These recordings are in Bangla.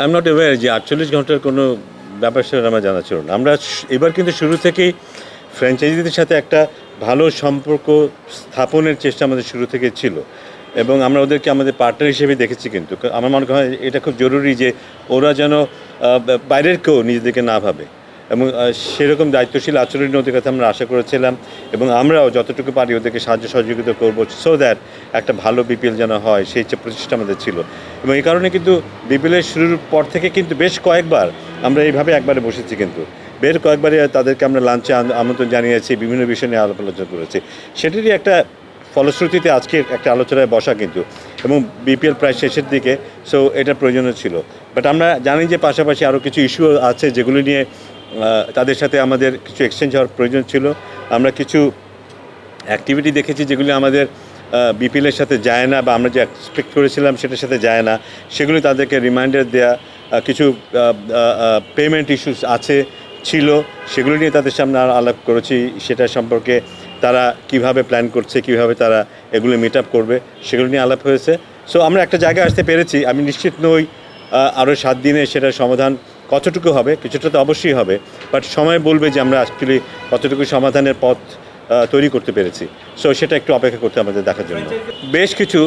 আই এম নট অ্যাওয়ার যে আটচল্লিশ ঘণ্টার কোনো ব্যাপার সেটা আমার জানা ছিল না। আমরা এবার কিন্তু শুরু থেকেই ফ্র্যাঞ্চাইজিদের সাথে একটা ভালো সম্পর্ক স্থাপনের চেষ্টা আমাদের শুরু থেকে ছিল। এবং আমরা ওদেরকে আমাদের পার্টনার হিসেবে দেখেছি কিন্তু। আমার মনে হয় এটা খুব জরুরি যে ওরা যেন বাইরের কেউ নিজেদেরকে না ভাবে। এবং সেরকম দায়িত্বশীল আচরণ ওদের কাছে আমরা আশা করেছিলাম এবং আমরাও যতটুকু পারি ওদেরকে সাহায্য সহযোগিতা করব সো দ্যাট একটা ভালো বিপিএল যেন হয়, সেই প্রচেষ্টা আমাদের ছিল। এবং এই কারণে কিন্তু বিপিএলের শুরুর পর থেকে কিন্তু বেশ কয়েকবার আমরা এইভাবে একবারে বসেছি কিন্তু। বের কয়েকবারে তাদেরকে আমরা লাঞ্চে আমন্ত্রণ জানিয়েছি, বিভিন্ন বিষয় নিয়ে আলাপ আলোচনা করেছি। সেটারই একটা ফলশ্রুতিতে আজকে একটা আলোচনায় বসা কিন্তু। এবং বিপিএল প্রায় শেষের দিকে সো এটা প্রয়োজনীয় ছিল। বাট আমরা জানি যে পাশাপাশি আরও কিছু ইস্যু আছে যেগুলো নিয়ে তাদের সাথে আমাদের কিছু এক্সচেঞ্জ হওয়ার প্রয়োজন ছিল। আমরা কিছু অ্যাক্টিভিটি দেখেছি যেগুলি আমাদের বিপিএলের সাথে যায় না বা আমরা যে এক্সপেক্ট করেছিলাম সেটার সাথে যায় না সেগুলি তাদেরকে রিমাইন্ডার আহ, কিছু পেমেন্ট ইস্যুস আছে ছিল সেগুলো নিয়ে তাদের সামনে আর আলাপ করেছি। সেটা সম্পর্কে তারা কীভাবে প্ল্যান করছে কীভাবে তারা এগুলো মিট আপ করবে সেগুলো নিয়ে আলাপ হয়েছে। সো আমরা একটা জায়গায় আসতে পেরেছি। আমি নিশ্চিত নই আরও সাত দিনে সেটার সমাধান কতটুকু হবে, কিছুটা তো অবশ্যই হবে বাট সময় বলবে যে আমরা অ্যাকচুয়ালি কতটুকু সমাধানের পথ তৈরি করতে পেরেছি। সো সেটা একটু অপেক্ষা করতে আমাদের দেখার জন্য। বেশ কিছু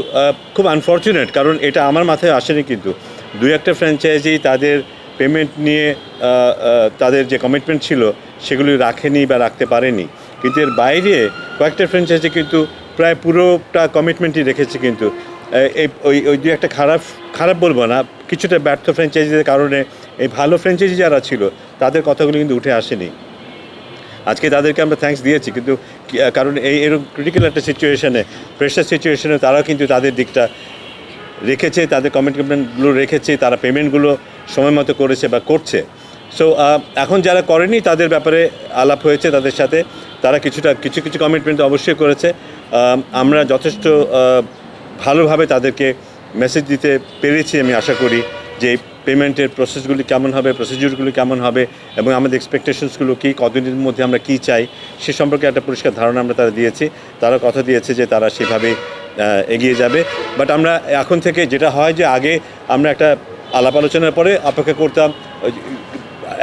খুব আনফর্চুনেট কারণ এটা আমার মাথায় আসেনি কিন্তু। দুই একটা ফ্র্যাঞ্চাইজি তাদের পেমেন্ট নিয়ে তাদের যে কমিটমেন্ট ছিল, সেগুলি রাখেনি বা রাখতে পারেনি। কিন্তু এর বাইরে কয়েকটা ফ্র্যাঞ্চাইজি কিন্তু প্রায় পুরোটা কমিটমেন্টই রেখেছে কিন্তু। ওই ওই দুই একটা খারাপ খারাপ বলব না, কিছুটা ব্যর্থ ফ্র্যাঞ্চাইজিদের কারণে এই ভালো ফ্র্যাঞ্চাইজি যারা ছিল, তাদের কথাগুলো কিন্তু উঠে আসেনি। আজকে তাদেরকে আমরা থ্যাঙ্কস দিয়েছি, কিন্তু কারণ এই এরকম ক্রিটিক্যাল একটা সিচুয়েশনে প্রেশার সিচুয়েশনে তারাও কিন্তু তাদের দিকটা রেখেছে, তাদের কমিটমেন্টগুলো রেখেছে, তারা পেমেন্টগুলো সময় মতো করেছে বা করছে। সো এখন যারা করেনি, তাদের ব্যাপারে আলাপ হয়েছে তাদের সাথে, তারা কিছুটা, কিছু কিছু কমিটমেন্ট অবশ্যই করেছে। আমরা যথেষ্ট ভালোভাবে তাদেরকে মেসেজ দিতে পেরেছি আমি আশা করি যে পেমেন্টের প্রসেসগুলি কেমন হবে প্রসিডিউরগুলি কেমন হবে এবং আমাদের এক্সপেকটেশনসগুলো কী, কতদিনের মধ্যে আমরা কী চাই, সে সম্পর্কে একটা পরিষ্কার ধারণা আমরা তারা দিয়েছি। তারা কথা দিয়েছে যে তারা সেভাবে এগিয়ে যাবে। বাট আমরা এখন থেকে যেটা হয় যে আগে আমরা একটা আলাপ আলোচনার পরে অপেক্ষা করতাম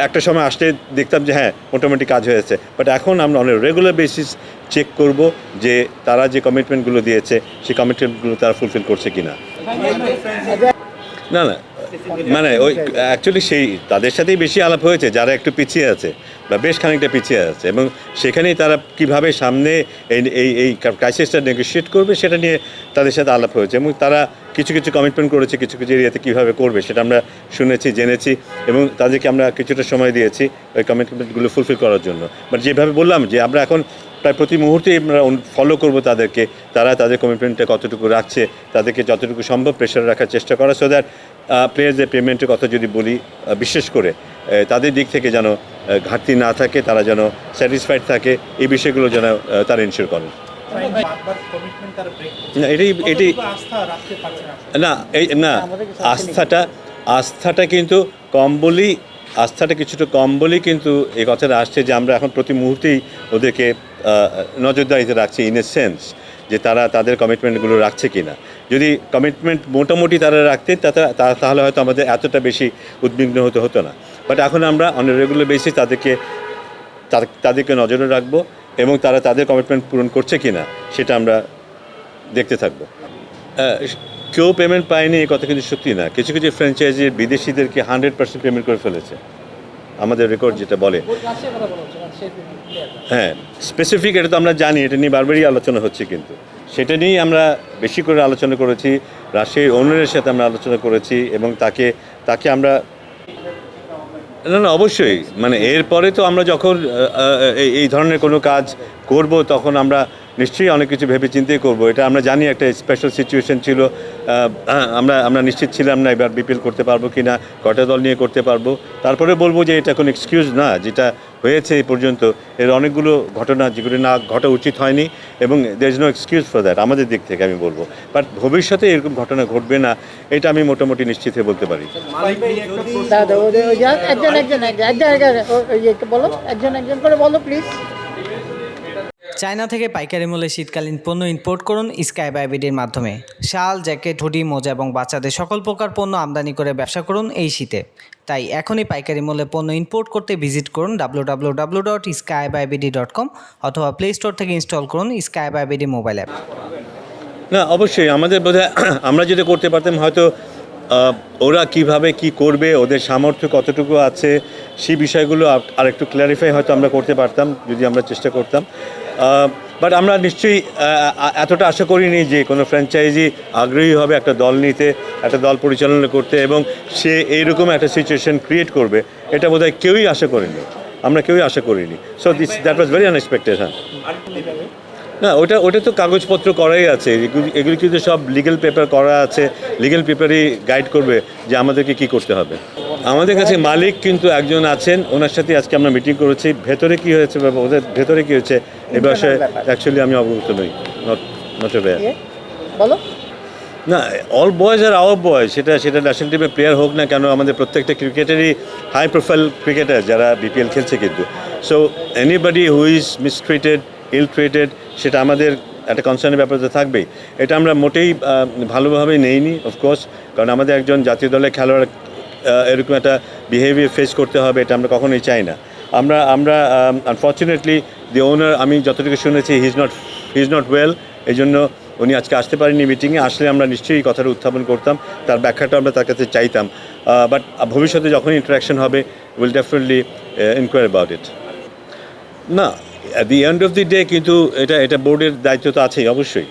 একটা সময় আসতে দেখতাম যে হ্যাঁ মোটামুটি কাজ হয়েছে। বাট এখন আমরা অনেক রেগুলার বেসিস চেক করব যে তারা যে কমিটমেন্টগুলো দিয়েছে, সেই কমিটমেন্টগুলো তারা ফুলফিল করছে কি না না না মানে ওই অ্যাকচুয়ালি সেই তাদের সাথেই বেশি আলাপ হয়েছে, যারা একটু পিছিয়ে আছে বা বেশ খানিকটা পিছিয়ে আছে, এবং সেখানেই তারা কীভাবে সামনে এই এই এই ক্রাইসিসটা নেগোসিয়েট করবে সেটা নিয়ে তাদের সাথে আলাপ হয়েছে, এবং তারা কিছু কিছু কমিটমেন্ট করেছে, কিছু কিছু এরিয়াতে কীভাবে করবে সেটা আমরা শুনেছি, জেনেছি এবং তাদেরকে আমরা কিছুটা সময় দিয়েছি ওই কমিটমেন্টগুলো ফুলফিল করার জন্য। বাট যেভাবে বললাম যে আমরা এখন প্রায় প্রতি মুহূর্তে আমরা ফলো করব তাদেরকে, তারা তাদের কমিটমেন্টটা কতটুকু রাখছে, তাদেরকে যতটুকু সম্ভব প্রেশার রাখার চেষ্টা করা সো দ্যাট প্লেয়ারদের পেমেন্টের কথা যদি বলি বিশেষ করে তাদের দিক থেকে যেন ঘাটতি না থাকে, তারা যেন স্যাটিসফাইড থাকে, এই বিষয়গুলো যেন তারা ইনশিওর করেন না রাখতে পারছে না না এই না আস্থাটা আস্থাটা কিন্তু কম বলেই আস্থাটা কিছুটা কম বলেই কিন্তু এই কথাটা আসছে যে আমরা এখন প্রতি মুহূর্তেই ওদেরকে নজরদারিতে রাখছি ইন এ সেন্স যে তারা তাদের কমিটমেন্টগুলো রাখছে কি না যদি কমিটমেন্ট মোটামুটি তারা রাখতেন তাতে- তাহলে হয়তো আমাদের এতটা বেশি উদ্বিগ্ন হতে হতো না। বাট এখন আমরা অন রেগুলার বেসিস তাদেরকে তাদেরকে নজরে রাখব। এবং তারা তাদের কমিটমেন্ট পূরণ করছে কি না সেটা আমরা দেখতে থাকব। কেউ পেমেন্ট পায়নি, এই কথা কিন্তু সত্যি না। কিছু কিছু ফ্র্যাঞ্চাইজি বিদেশিদেরকে হান্ড্রেড পার্সেন্ট পেমেন্ট করে ফেলেছে। আমাদের রেকর্ড যেটা বলে। হ্যাঁ স্পেসিফিক এটা তো আমরা জানি, এটা নিয়ে বারবারই আলোচনা হচ্ছে কিন্তু। সেটা নিয়েই আমরা বেশি করে আলোচনা করেছি রাশিয়ার ওনারের সাথে আমরা আলোচনা করেছি এবং তাকে তাকে আমরা না না, অবশ্যই। মানে এরপরে তো আমরা যখন এই ধরনের কোনো কাজ করব, তখন আমরা নিশ্চয়ই অনেক কিছু ভেবে চিন্তেই করব। এটা আমরা জানি একটা স্পেশাল সিচুয়েশন ছিল হ্যাঁ, আমরা আমরা নিশ্চিত ছিলাম না এবার বিপিএল করতে পারব কি না কটা দল নিয়ে করতে পারব। তারপরে বলব যে এটা কোনো এক্সকিউজ না যেটা হয়েছে এই পর্যন্ত। এর অনেকগুলো ঘটনা যেগুলি না ঘটা উচিত হয়নি এবং there is no excuse for that আমাদের দিক থেকে আমি বলব। বাট ভবিষ্যতে এরকম ঘটনা ঘটবে না এটা আমি মোটামুটি নিশ্চিত হয়ে বলতে পারি। একজন একজন একজন একজন বলো একজন একজন করে বলো প্লিজ চায়না থেকে পাইকারি মূল্যে শীতকালীন পণ্য ইম্পোর্ট করুন স্কাই বাইবিডির মাধ্যমে। শাল, জ্যাকেট, হুডি, মোজা এবং বাচ্চাদের সকল প্রকার পণ্য আমদানি করে ব্যবসা করুন এই শীতে। তাই এখনই পাইকারি মূল্যে পণ্য ইম্পোর্ট করতে ভিজিট করুন W W dot dot com অথবা প্লে স্টোর থেকে ইনস্টল করুন স্কাই বাইবিডি মোবাইল অ্যাপ না, অবশ্যই আমাদের বোধহয় আমরা যদি করতে পারতাম, হয়তো ওরা কীভাবে কি করবে, ওদের সামর্থ্য কতটুকু আছে, সেই বিষয়গুলো আর- আর একটু ক্ল্যারিফাই হয়তো আমরা করতে পারতাম, যদি আমরা চেষ্টা করতাম। বাট আমরা নিশ্চয়ই এতটা আশা করিনি যে কোনো ফ্র্যাঞ্চাইজি আগ্রহী হবে একটা দল নিতে, একটা দল পরিচালনা করতে, এবং সে এইরকম একটা সিচুয়েশন ক্রিয়েট করবে, এটা বোধহয় কেউই আশা করেনি। আমরা কেউই আশা করিনি। So this that was very unexpected হ্যাঁ। না ওটা ওটা তো কাগজপত্র করাই আছে। এগুলি কিন্তু সব লিগেল পেপার করা আছে। লিগেল পেপারই গাইড করবে যে আমাদেরকে কি করতে হবে। আমাদের কাছে মালিক কিন্তু একজন আছেন ওনার সাথে আজকে আমরা মিটিং করেছি। ভেতরে কি হয়েছে ওদের ভেতরে কি হয়েছে? এ বিষয়ে অ্যাকচুয়ালি আমি অবগত নই। নট নট বলো। না all boys are our boys সেটা সেটা ন্যাশনাল টিমের প্লেয়ার হোক না কেন আমাদের প্রত্যেকটা ক্রিকেটারই হাই প্রোফাইল ক্রিকেটার যারা বিপিএল খেলছে কিন্তু। So anybody who is mistreated ill treated সেটা আমাদের একটা কনসার্নের ব্যাপার তো থাকবেই। এটা আমরা মোটেই ভালোভাবে নেইনি অফকোর্স কারণ আমাদের একজন জাতীয় দলের খেলোয়াড় এরকম একটা বিহেভিয়ার ফেস করতে হবে, এটা আমরা কখনোই চাই না। আমরা আমরা আনফর্চুনেটলি দি ওনার আমি যতটুকু শুনেছি he is not he is not well এই জন্য উনি আজকে আসতে পারেননি মিটিংয়ে আসলে আমরা নিশ্চয়ই কথাটা উত্থাপন করতাম, তার ব্যাখ্যাটা আমরা তার কাছে চাইতাম। বাট ভবিষ্যতে যখন ইন্টারাকশন হবে will definitely inquire about it না the end of the day কিন্তু এটা এটা বোর্ডের দায়িত্ব তো আছেই, অবশ্যই।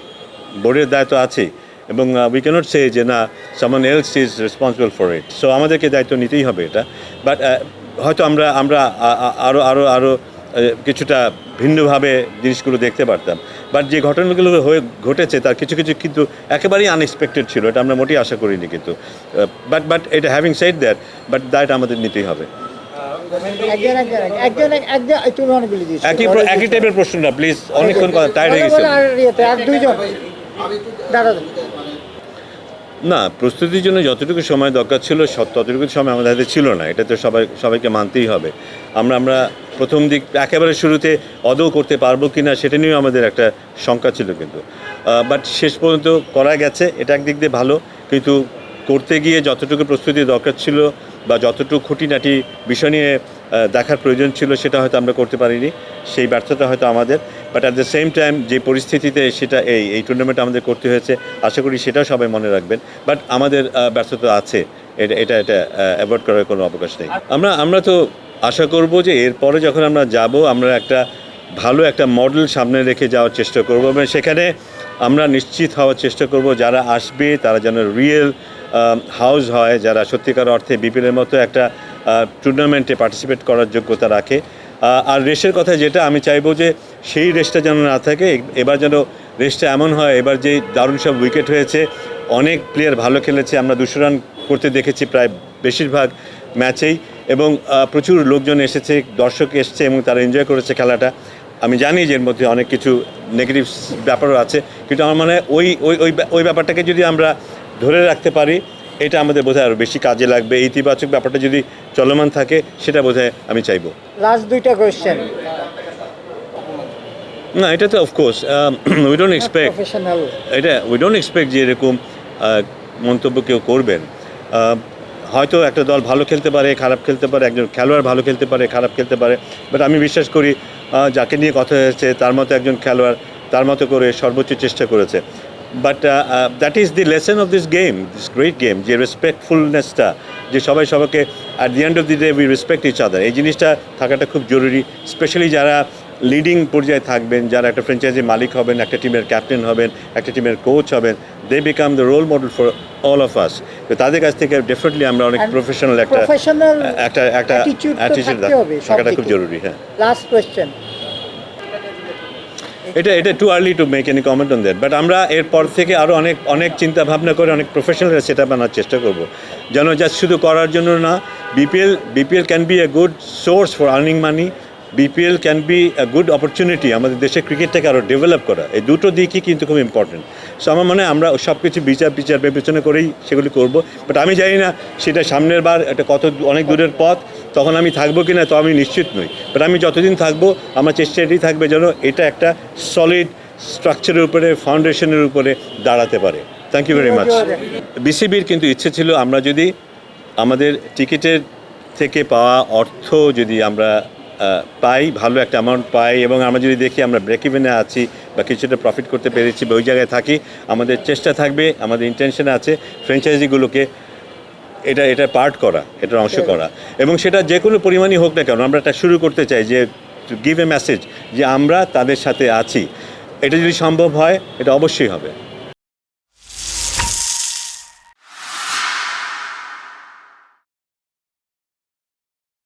বোর্ডের দায়িত্ব আছেই। এবং উই ক্যানট সে যে না someone else is responsible for it so আমাদেরকে দায়িত্ব নিতেই হবে এটা। বাট হয়তো আমরা আমরা আরও আরও আরও কিছুটা ভিন্নভাবে জিনিসগুলো দেখতে পারতাম। বাট যে ঘটনাগুলো হয়ে ঘটেছে, তার কিছু কিছু কিন্তু একেবারেই আনএক্সপেক্টেড ছিল। এটা আমরা মোটেই আশা করিনি কিন্তু। বাট বাট এটা হ্যাভিং সাইড দ্যাট বাট দায়টা আমাদের নিতেই হবে। একই প্র- একই টাইপের প্রশ্নটা প্লিজ অনেকক্ষণ টায়ার্ড হয়ে গেছে। না প্রস্তুতির জন্য যতটুকু সময় দরকার ছিল ততটুকু সময় আমাদের হাতে ছিল না। এটা তো সবাই সবাইকে মানতেই হবে। আমরা আমরা প্রথম দিক একেবারে শুরুতে অদৌ করতে পারব কি না সেটা নিয়েও আমাদের একটা শঙ্কা ছিল কিন্তু। বাট শেষ পর্যন্ত করা গেছে। এটা একদিক দিয়ে ভালো। কিন্তু করতে গিয়ে যতটুকু প্রস্তুতি দরকার ছিল বা যতটুকু খুঁটিনাটি বিষয় নিয়ে দেখার প্রয়োজন ছিল সেটা হয়তো আমরা করতে পারিনি, সেই ব্যর্থতা হয়তো আমাদের। But at the same time যে পরিস্থিতিতে সেটা এই এই টুর্নামেন্ট আমাদের করতে হয়েছে, আশা করি সেটাও সবাই মনে রাখবেন। বাট আমাদের ব্যর্থতা আছে, এটা এটা এটা অ্যাভয়েড করার কোনো অবকাশ নেই। আমরা আমরা তো আশা করব যে এরপরে যখন আমরা যাব, আমরা একটা ভালো একটা মডেল সামনে রেখে যাওয়ার চেষ্টা করব এবং সেখানে আমরা নিশ্চিত হওয়ার চেষ্টা করব, যারা আসবে তারা যেন রিয়েল হাউস হয়, যারা সত্যিকার অর্থে বিপিএলের মতো একটা টুর্নামেন্টে পার্টিসিপেট করার যোগ্যতা রাখে। আর রেসের কথা যেটা, আমি চাইব যে সেই রেসটা যেন না থাকে, এবার যেন রেসটা এমন হয়, এবার যে দারুণ সব উইকেট হয়েছে, অনেক প্লেয়ার ভালো খেলেছে, আমরা দুশো রান করতে দেখেছি প্রায় বেশিরভাগ ম্যাচেই এবং প্রচুর লোকজন এসেছে, দর্শক এসছে, এবং তারা এনজয় করেছে খেলাটা। আমি জানি যে এর মধ্যে অনেক কিছু নেগেটিভ ব্যাপারও আছে, কিন্তু আমার মনে হয় ওই ওই ওই ব্যাপারটাকে যদি আমরা ধরে রাখতে পারি এটা আমাদের বোধহয় আরও বেশি কাজে লাগবে। ইতিবাচক ব্যাপারটা যদি চলমান থাকে সেটা বোধহয় আমি চাইব। লাস্ট দুইটা কোয়েশ্চেন না এটা তো of course we don't expect এটা উই ডোন্ট এক্সপেক্ট যে এরকম মন্তব্য কেউ করবেন। হয়তো একটা দল ভালো খেলতে পারে খারাপ খেলতে পারে একজন খেলোয়াড় ভালো খেলতে পারে খারাপ খেলতে পারে বাট আমি বিশ্বাস করি যাকে নিয়ে কথা হয়েছে তার মতো একজন খেলোয়াড় তার মতো করে সর্বোচ্চ চেষ্টা করেছে। But that is the lesson of this game this great game যে রেসপেক্টফুলনেসটা যে সবাই সবাইকে at the end of the day we respect each other এই জিনিসটা থাকাটা খুব জরুরি স্পেশালি যারা লিডিং পর্যায়ে থাকবেন যারা একটা ফ্র্যাঞ্চাইজির মালিক হবেন একটা টিমের ক্যাপ্টেন হবেন একটা টিমের কোচ হবেন they become the role model for all of us তো তাদের কাছ থেকে ডেফিনেটলি আমরা অনেক প্রফেশনাল একটা একটা একটা থাকাটা খুব জরুরি হ্যাঁ। লাস্ট কোয়েশ্চেন এটা এটা too early to make any comment on that but আমরা এরপর থেকে আরও অনেক অনেক চিন্তা ভাবনা করে অনেক প্রফেশনাল সেটা আনার চেষ্টা করব। যেন জাস্ট শুধু করার জন্য না BPL BPL can be a good source for earning money BPL can be a good opportunity আমাদের দেশের ক্রিকেটটাকে আরও ডেভেলপ করা। এই দুটো দিকই কিন্তু খুব ইম্পর্টেন্ট সো আমার মনে হয় আমরা সব কিছু বিচার বিচার বিবেচনা করেই সেগুলি করব। বাট আমি জানি না সেটা সামনের বার একটা কত অনেক দূরের পথ, তখন আমি থাকব কি না তো আমি নিশ্চিত নই। বাট আমি যতদিন থাকব, আমার চেষ্টা এটাই থাকবে যেন এটা একটা সলিড স্ট্রাকচারের উপরে ফাউন্ডেশনের উপরে দাঁড়াতে পারে। থ্যাংক ইউ ভেরি মাচ বিসিবির কিন্তু ইচ্ছে ছিল আমরা যদি আমাদের টিকিটের থেকে পাওয়া অর্থ যদি আমরা পাই ভালো একটা অ্যামাউন্ট পাই এবং আমরা যদি দেখি আমরা ব্রেক ইভেনে আছি বা কিছুটা প্রফিট করতে পেরেছি বা ওই জায়গায় থাকি আমাদের চেষ্টা থাকবে আমাদের ইন্টেনশন আছে ফ্র্যাঞ্চাইজিগুলোকে এটা এটা পার্ট করা এটার অংশ করা। এবং সেটা যে কোনো পরিমাণই হোক না কেন আমরা এটা শুরু করতে চাই যে গিভ এ মেসেজ যে আমরা তাদের সাথে আছি। এটা যদি সম্ভব হয় এটা অবশ্যই হবে।